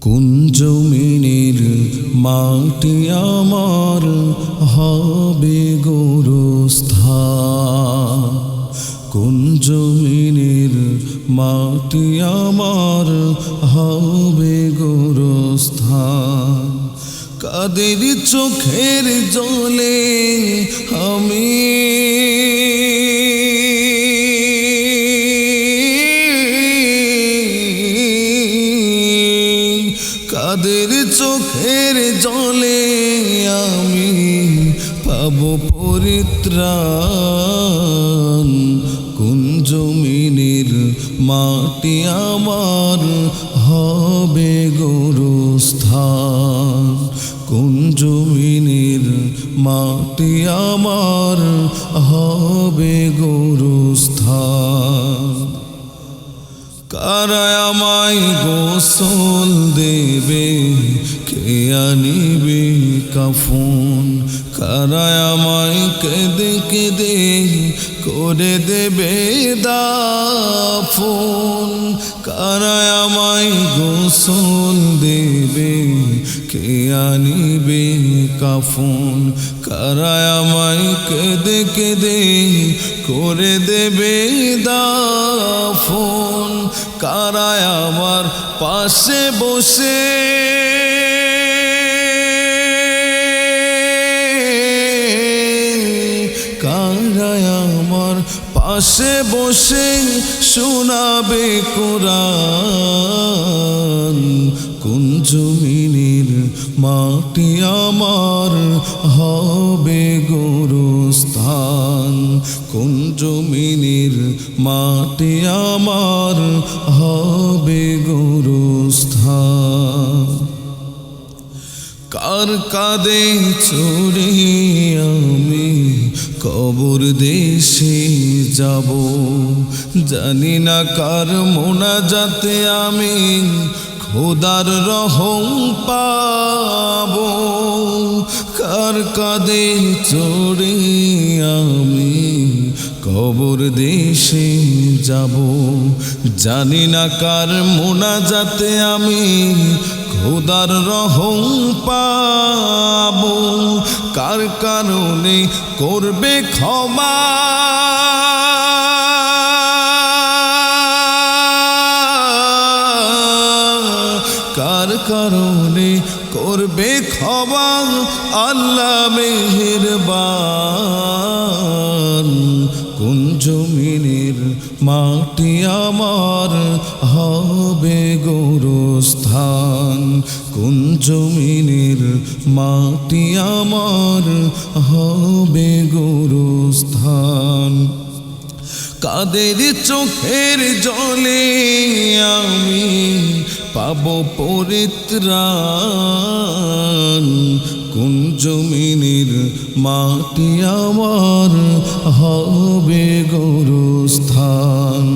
কোন মাটি আমার হবে গোরস্থা মাটি আমার হবে গোরস্থান? কাদের চোখের জলে কাদের চোখের জলে আমি পাব পরিত্রাণ। কোন জমিনের মাটি আমার হবে গোরস্থান? কোন জমিনের মাটি আমার হবে গোরস্থান? কারায় আমায় গোসল দেবে? কে আনিবে কাফন? কারায় আমায় কেঁদে কেঁদে করে দেবে দাফন? কারায় আমায় গোসল দেবে? কে আনিবে কাফন, কারায় আমায় কেঁদে কেঁদে করে দেবে দাফন। কারায় আমার পাশে বসে। কারায় পাশে বসে শোনাবে কোরআন। কোন জমিনের মাটি আমার হবে গোরস্থান। কোন জমিনের মাটি আমার হবে গোরস্থান? কার কাদে চড়ে আমি কবর দেশে যাব? জানি না কার মোনা যাতে আমি খোদার রহম কার কাদে চড়ে আমি? কবর দেশে যাব। জানি না কার মোনা যাতে আমি খোদার রহম পাব। কার কারণে করবে ক্ষমা? কার কারণে করবে ক্ষমা আল্লাহ মেহেরবান। কোন জমিনের মাটি আমার হবে গোরস্থান? কোন জমিনের মাটি আমার হবে গোরস্থান? কাদের চোখের জলে পাব পরিত্রাণ। কোন জমিনের মাটি আমার হবে গোরস্থান।